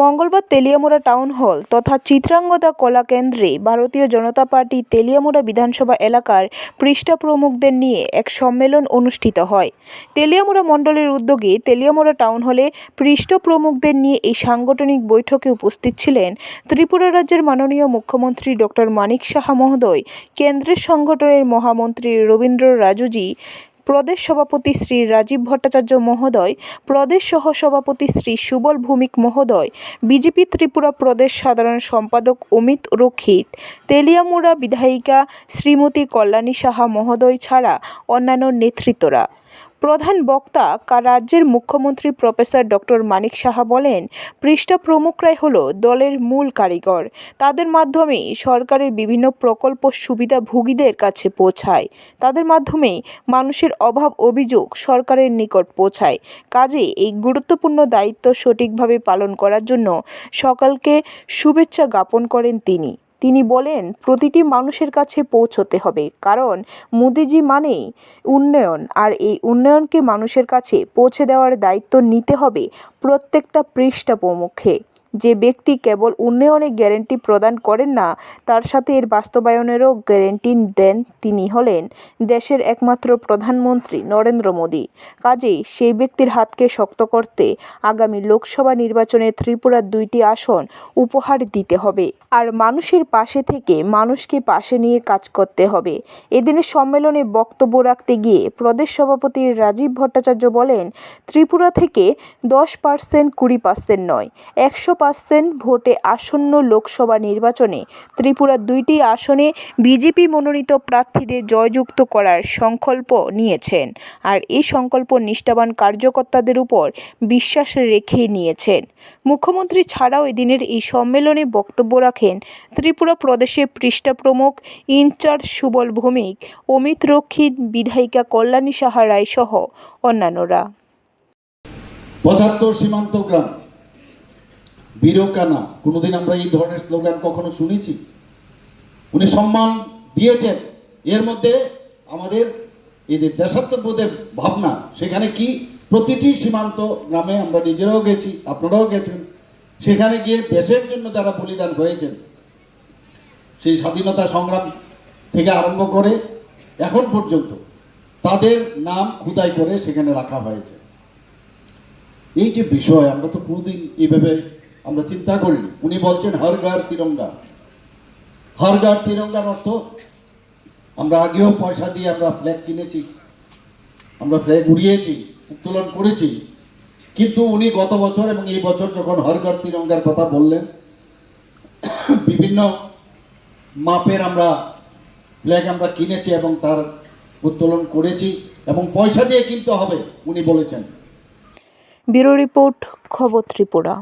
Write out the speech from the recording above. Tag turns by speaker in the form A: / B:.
A: মঙ্গলবার Teliamura town hall তথা চিত্রাঙ্গদা কলা কেন্দ্রে ভারতীয় জনতা পার্টি তেলিয়ামুড়া বিধানসভা এলাকার পৃষ্ঠা প্রমুখদের নিয়ে এক সম্মেলন অনুষ্ঠিত হয়। তেলিয়ামুড়া মণ্ডলের উদ্যোগে তেলিয়ামুড়া টাউন হলে পৃষ্ঠ প্রমুখদের নিয়ে এই সাংগঠনিক বৈঠকে উপস্থিত ছিলেন ত্রিপুরা রাজ্যের মাননীয় মুখ্যমন্ত্রী ডক্টর মানিক সাহা মহোদয়, কেন্দ্রের সংগঠনের মহামন্ত্রী রবীন্দ্র রাজুজি প্রদেশ সভাপতি শ্রী রাজীব ভট্টাচার্য মহোদয়, প্রদেশ সহ সভাপতি শ্রী সুবল ভূমিক মহোদয়, বিজেপি ত্রিপুরা প্রদেশ সাধারণ সম্পাদক অমিত রক্ষিত, তেলিয়ামুড়া বিধায়িকা শ্রীমতী কল্যাণী সাহা মহোদয় ছাড়া অন্যান্য নেতৃত্বরা। প্রধান বক্তা রাজ্যের মুখ্যমন্ত্রী প্রফেসর ডক্টর মানিক সাহা বলেন পৃষ্ঠা প্রমুখরাই হল দলের মূল কারিগর। তাদের মাধ্যমে সরকারের বিভিন্ন প্রকল্প সুবিধাভোগীদের কাছে পৌঁছায়। তাদের মাধ্যমেই মানুষের অভাব অভিযোগ সরকারের নিকট পৌঁছায়। কাজে এই গুরুত্বপূর্ণ দায়িত্ব সঠিকভাবে পালন করার জন্য সকলকে শুভেচ্ছা জ্ঞাপন করেন তিনি। তিনি বলেন, প্রতিটি মানুষের কাছে পৌঁছতে হবে, কারণ মোদিজি মানেই উন্নয়ন, আর এই উন্নয়নকে মানুষের কাছে পৌঁছে দেওয়ার দায়িত্ব নিতে হবে প্রত্যেকটা পৃষ্ঠা প্রমুখে। যে ব্যক্তি কেবল উন্নয়নের গ্যারেন্টি প্রদান করেন না, তার সাথে এর বাস্তবায়নেরও গ্যারেন্টি দেন তিনি হলেন দেশের একমাত্র প্রধানমন্ত্রী নরেন্দ্র মোদী। কাজেই সেই ব্যক্তির হাতকে শক্ত করতে আগামী লোকসভা নির্বাচনে ত্রিপুরার দুইটি আসন উপহার দিতে হবে। আর মানুষের পাশে থেকে মানুষকে পাশে নিয়ে কাজ করতে হবে। এদিনের সম্মেলনে বক্তব্য রাখতে গিয়ে প্রদেশ সভাপতি রাজীব ভট্টাচার্য বলেন, ত্রিপুরা থেকে দশ পার্সেন্ট কুড়ি পার্সেন্ট নয়, একশো পার্সেন্ট ভোটে আসন্ন লোকসভা নির্বাচনে ত্রিপুরার দুইটি আসনে বিজেপি মনোনীত প্রার্থীদের জয়যুক্ত করার সংকল্প নিয়েছেন। আর এই সংকল্প নিষ্ঠাবান কার্যকর্তাদের উপর বিশ্বাস রেখে নিয়েছেন। মুখ্যমন্ত্রী ছাড়াও এদিনের এই সম্মেলনে বক্তব্য রাখেন ত্রিপুরা প্রদেশের পৃষ্ঠা প্রমুখ ইনচার্জ সুবল ভৌমিক, অমিত রক্ষিত বিধায়িকা কল্যাণী সাহা রায় সহ অন্যান্যরা।
B: পঁচাত্তর সীমান্ত গ্রাম বীরকানা কোনোদিন আমরা এই ধরনের স্লোগান কখনো শুনেছি? উনি সম্মান দিয়েছেন। এর মধ্যে আমাদের এই যে দেশাত্মবোধের ভাবনা, সেখানে কি? প্রতিটি সীমান্ত গ্রামে আমরা নিজেরাও গেছি, আপনারাও গেছেন। সেখানে গিয়ে দেশের জন্য যারা বলিদান হয়েছেন, সেই স্বাধীনতা সংগ্রাম থেকে আরম্ভ করে এখন পর্যন্ত তাদের নাম খুদাই করে সেখানে রাখা হয়েছে। এই যে বিষয়, আমরা তো কোনোদিন এইভাবে আমরা চিন্তা করি, উনি বলছেন হর ঘর তিরঙ্গা। হর ঘর তিরঙ্গার অর্থ, আমরা আগেও পয়সা দিয়ে আমরা ফ্ল্যাগ কিনেছি, আমরা ফ্ল্যাগ উড়িয়েছি, উত্তোলন করেছি। কিন্তু উনি গত বছর এবং এই বছর যখন হর ঘর তিরঙ্গার কথা বললেন, বিভিন্ন মাপের আমরা ফ্ল্যাগ আমরা কিনেছি এবং তার উত্তোলন করেছি এবং পয়সা দিয়ে কিনতে হবে, উনি বলেছেন।
A: ব্যুরো রিপোর্ট, খবর ত্রিপুরা।